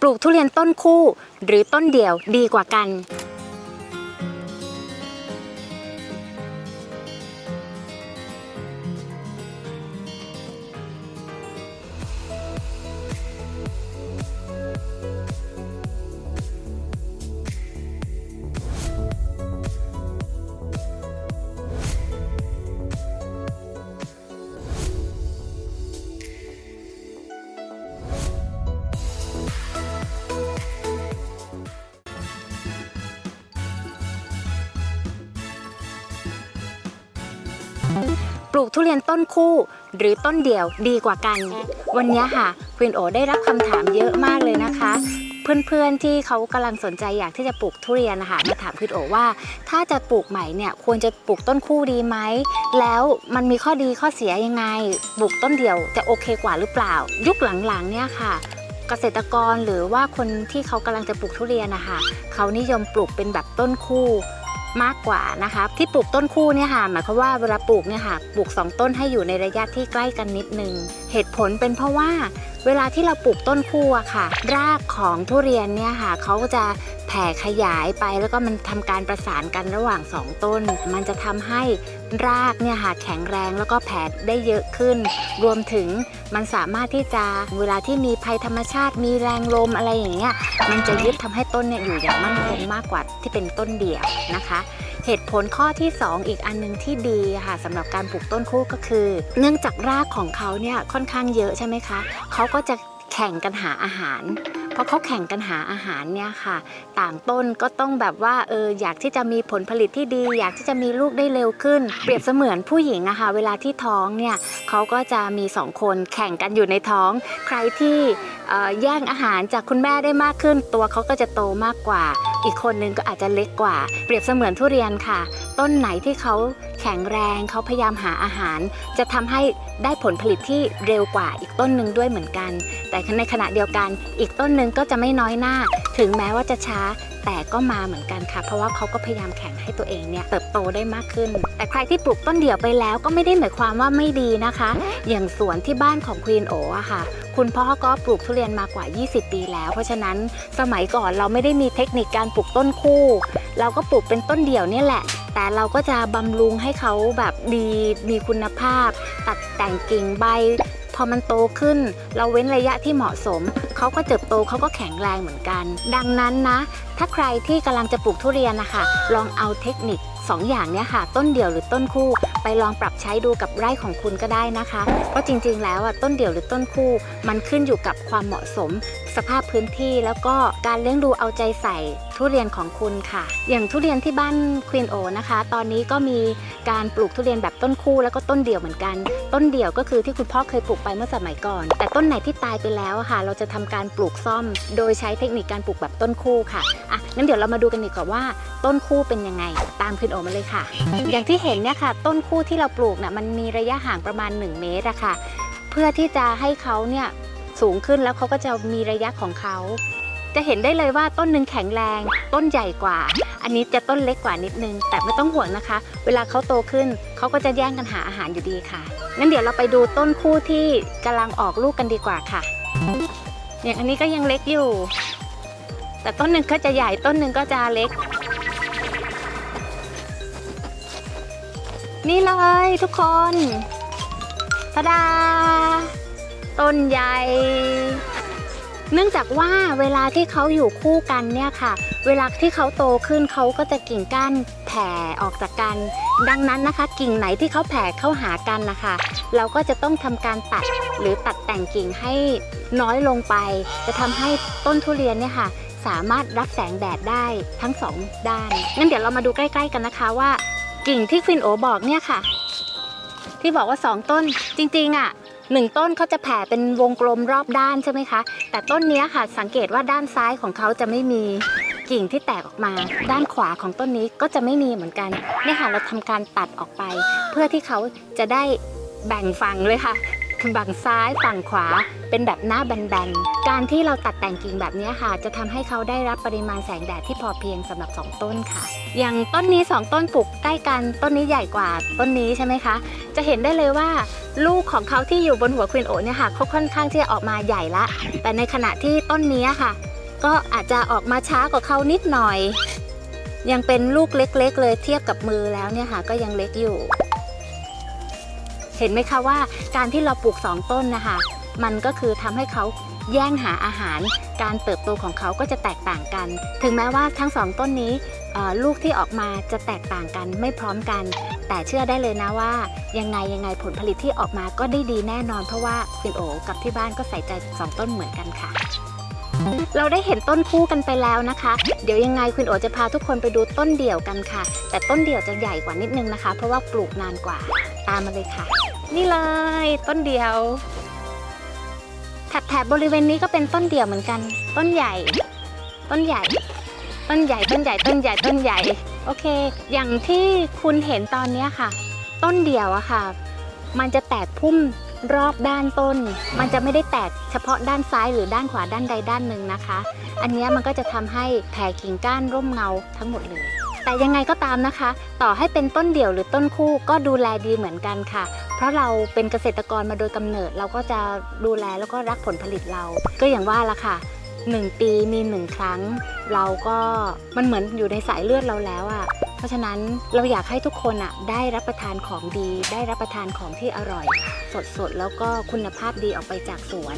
ปลูกทุเรียนต้นคู่หรือต้นเดี่ยวดีกว่ากัน ปลูกทุเรียนต้นคู่ หรือต้นเดี่ยวดีกว่ากัน วันนี้ค่ะควีนโอได้รับคำถามเยอะมากเลยนะคะ เพื่อนๆที่เขากำลังสนใจอยากที่จะปลูกทุเรียนนะคะมาถามควีนโอว่า ถ้าจะปลูกใหม่เนี่ยควรจะปลูกต้นคู่ดีไหม แล้วมันมีข้อดีข้อเสียยังไง ปลูกต้นเดี่ยวจะโอเคกว่าหรือเปล่า ยุคหลังๆเนี่ยค่ะเกษตรกรหรือว่าคนที่เขากำลังจะปลูกทุเรียนนะคะเขานิยมปลูกเป็นแบบต้นคู่ มากกว่านะคะที่ปลูกต้นคู่เนี่ยค่ะหมายความว่าเวลาปลูกเนี่ยค่ะปลูก 2 ต้นให้อยู่ในระยะที่ใกล้กันนิดนึง เหตุผลเป็นเพราะว่าเวลาที่เราปลูกต้นคู่อะค่ะ รากของทุเรียนเนี่ยค่ะเขาจะแผ่ขยายไปแล้วก็มันทำการประสานกันระหว่าง 2 ต้น มันจะทำให้ รากเนี่ยค่ะแข็งแรงแล้วก็แผ่ได้เยอะขึ้น รวมถึงมันสามารถที่จะเวลาที่มีภัยธรรมชาติ มีแรงลมอะไรอย่างเงี้ยมันจะยึดทำให้ต้นเนี่ยอยู่อย่างมั่นคงมากกว่าที่เป็นต้นเดี่ยวนะคะ เหตุผลข้อที่ 2 อีกอันหนึงที่ดีค่ะสำหรับการปลูกต้นคู่ก็คือ เนื่องจากรากของเขาเนี่ยค่อนข้างเยอะใช่ไหมคะเขาก็จะแข่งกันหาอาหาร ราะเขาแข่งกันหาอาหารเนี่ยค่ะ ต่างต้นก็ต้องแบบว่าเอออยากที่จะมีผลผลิตที่ดี อยากที่จะมีลูกได้เร็วขึ้น เปรียบเสมือนผู้หญิงอะค่ะเวลาที่ท้องเนี่ยเขาก็จะมีสองคนแข่งกันอยู่ในท้อง ใครที่แย่งอาหารจากคุณแม่ได้มากขึ้น ตัวเขาก็จะโตมากกว่า อีกคนนึงก็อาจจะเล็กกว่า เปรียบเสมือนทุเรียนค่ะ ต้นไหนที่เขาแข็งแรงเขาพยายามหาอาหาร จะทำให้ได้ผลผลิตที่เร็วกว่าอีกต้นหนึ่งด้วยเหมือนกัน แต่ในขณะเดียวกันอีกต้นหนึ่งก็จะไม่น้อยหน้า ถึงแม้ว่าจะช้าแต่ก็มาเหมือนกันค่ะ เพราะว่าเขาก็พยายามแข่งให้ตัวเองเนี่ยเติบโตได้มากขึ้น แต่ใครที่ปลูกต้นเดี่ยวไปแล้วก็ไม่ได้หมายความว่าไม่ดีนะคะ อย่างสวนที่บ้านของควีนโออะค่ะ คุณพ่อก็ปลูกทุเรียนมากว่า 20 ปีแล้ว เพราะฉะนั้นสมัยก่อนเราไม่ได้มีเทคนิคการปลูกต้นคู่ เราก็ปลูกเป็นต้นเดี่ยวเนี่ยแหละ แต่เราก็จะบำรุงให้เขาแบบดีมีคุณภาพ ตัดแต่งกิ่งใบ พอมันโตขึ้น เราเว้นระยะที่เหมาะสม เขาก็เติบโตเขาก็แข็งแรงเหมือนกัน ดังนั้นนะ ถ้าใครที่กำลังจะปลูกทุเรียนนะคะลองเอาเทคนิค2ออย่างเนี้ยค่ะ ต้นเดี่ยวหรือต้นคู่ไปลองปรับใช้ดูกับไร่ของคุณก็ได้นะคะ เพราะจริงๆ แล้วอะต้นเดี่ยวหรือต้นคู่ มันขึ้นอยู่กับความเหมาะสม สภาพพื้นที่แล้วก็การเลี้ยงดูเอาใจใส่ทุเรียนของคุณค่ะ อย่างทุเรียนที่บ้านควีนโอนะคะ ตอนนี้ก็มีการปลูกทุเรียนแบบต้นคู่แล้วก็ต้นเดี่ยวเหมือนกัน ต้นเดี่ยวก็คือที่คุณพ่อเคยปลูกไปเมื่อสมัยก่อน แต่ต้นไหนที่ตายไปแล้วค่ะ เราจะทำการปลูกซ่อม โดยใช้เทคนิคการปลูกแบบต้นคู่ค่ะอะงั้นเดี๋ยวเรามาดูกันดีกว่าว่า ต้นคู่เป็นยังไง ตามควีนโอมาเลยค่ะ อย่างที่เห็นเนี่ยค่ะ ต้นคู่ที่เราปลูกเนี่ยมันมีระยะห่างประมาณ 1 เมตรอะค่ะ เพื่อที่จะให้เขาเนี่ยสูงขึ้นแล้วเขาก็จะมีระยะของเขาจะเห็นได้เลยว่าต้นหนึ่งแข็งแรง ต้นใหญ่กว่า อันนี้จะต้นเล็กกว่านิดนึง แต่ไม่ต้องห่วงนะคะ เวลาเขาโตขึ้นเขาก็จะแย่งกันหาอาหารอยู่ดีค่ะงั้นเดี๋ยวเราไปดูต้นคู่ที่กำลังออกลูกกันดีกว่าค่ะ อย่างอันนี้ก็ยังเล็กอยู่ แต่ต้นหนึ่งก็จะใหญ่ต้นหนึ่งก็จะเล็ก นี่เลยทุกคนทะดา ต้นใหญ่ เนื่องจากว่าเวลาที่เขาอยู่คู่กันเนี่ยค่ะ เวลาที่เขาโตขึ้นเขาก็จะกิ่งก้านแผ่ออกจากกัน ดังนั้นนะคะ กิ่งไหนที่เขาแผ่เข้าหากันนะคะ เราก็จะต้องทำการตัดหรือตัดแต่งกิ่งให้น้อยลงไป จะทำให้ต้นทุเรียนเนี่ยค่ะ สามารถรับแสงแดดได้ทั้งสองด้านงั้นเดี๋ยวเรามาดูใกล้ ๆ กันนะคะว่า กิ่งที่ฟินโอบอกเนี่ยค่ะ ที่บอกว่า 2 ต้นจริงๆอะหนึ่งต้นเขาจะแผ่เป็นวงกลมรอบด้านใช่ไหมคะ แต่ต้นนี้ค่ะสังเกตว่าด้านซ้ายของเขาจะไม่มีกิ่งที่แตกออกมา ด้านขวาของต้นนี้ก็จะไม่มีเหมือนกันเนี่ยค่ะเราทำการตัดออกไป เพื่อที่เขาจะได้แบ่งฝั่งเลยค่ะ ฝั่งซ้ายฝั่งขวาเป็นแบบหน้าแบนๆ การที่เราตัดแต่งกิ่งแบบนี้ค่ะ จะทำให้เขาได้รับปริมาณแสงแดดที่พอเพียงสำหรับสองต้นค่ะ อย่างต้นนี้สองต้นปลูกใกล้กันต้นนี้ใหญ่กว่าต้นนี้ใช่ไหมคะ จะเห็นได้เลยว่าลูกของเขาที่อยู่บนหัวควีนโอเนี่ยค่ะเขาค่อนข้างที่จะออกมาใหญ่ละ แต่ในขณะที่ต้นนี้ค่ะ ก็อาจจะออกมาช้ากว่าเขานิดหน่อย ยังเป็นลูกเล็กๆ เลยเทียบกับมือแล้วเนี่ยค่ะ ก็ยังเล็กอยู่ เห็นไหมคะว่าการที่เราปลูกสองต้นนะคะ มันก็คือทำให้เขาแย่งหาอาหาร การเติบโตของเขาก็จะแตกต่างกัน ถึงแม้ว่าทั้งสองต้นนี้ลูกที่ออกมาจะแตกต่างกันไม่พร้อมกัน แต่เชื่อได้เลยนะว่า ยังไงยังไงผลผลิตที่ออกมาก็ได้ดีแน่นอน เพราะว่าคุณโอกับที่บ้านก็ใส่ใจสองต้นเหมือนกันค่ะ เราได้เห็นต้นคู่กันไปแล้วนะคะ เดี๋ยวยังไงคุณโอจะพาทุกคนไปดูต้นเดี่ยวกันค่ะ แต่ต้นเดี่ยวจะใหญ่กว่านิดนึงนะคะ เพราะว่าปลูกนานกว่าตามมาเลยค่ะ นี่เลยต้นเดียวแถบแถบบริเวณนี้ก็เป็นต้นเดี่ยวเหมือนกัน ต้นใหญ่ ต้นใหญ่ ต้นใหญ่ต้นใหญ่ต้นใหญ่ต้นใหญ่ โอเค อย่างที่คุณเห็นตอนนี้ค่ะ ต้นเดี่ยวอะค่ะ มันจะแตกพุ่มรอบด้านต้น มันจะไม่ได้แตกเฉพาะด้านซ้ายหรือด้านขวาด้านใดด้านหนึ่งนะคะ อันนี้มันก็จะทำให้แผ่กิ่งก้านร่มเงาทั้งหมดเลย แต่ยังไงก็ตามนะคะ ต่อให้เป็นต้นเดี่ยวหรือต้นคู่ก็ดูแลดีเหมือนกันค่ะ เพราะเราเป็นเกษตรกรมาโดยกำเนิด เราก็จะดูแลแล้วก็รักผลผลิตเรา ก็อย่างว่าละค่ะหนึ่งปีมีหนึ่งครั้ง เราก็มันเหมือนอยู่ในสายเลือดเราแล้วอะ่ะเพราะฉะนั้นเราอยากให้ทุกคนอะได้รับประทานของดี ได้รับประทานของที่อร่อย สดๆแล้วก็คุณภาพดีออกไปจากสวน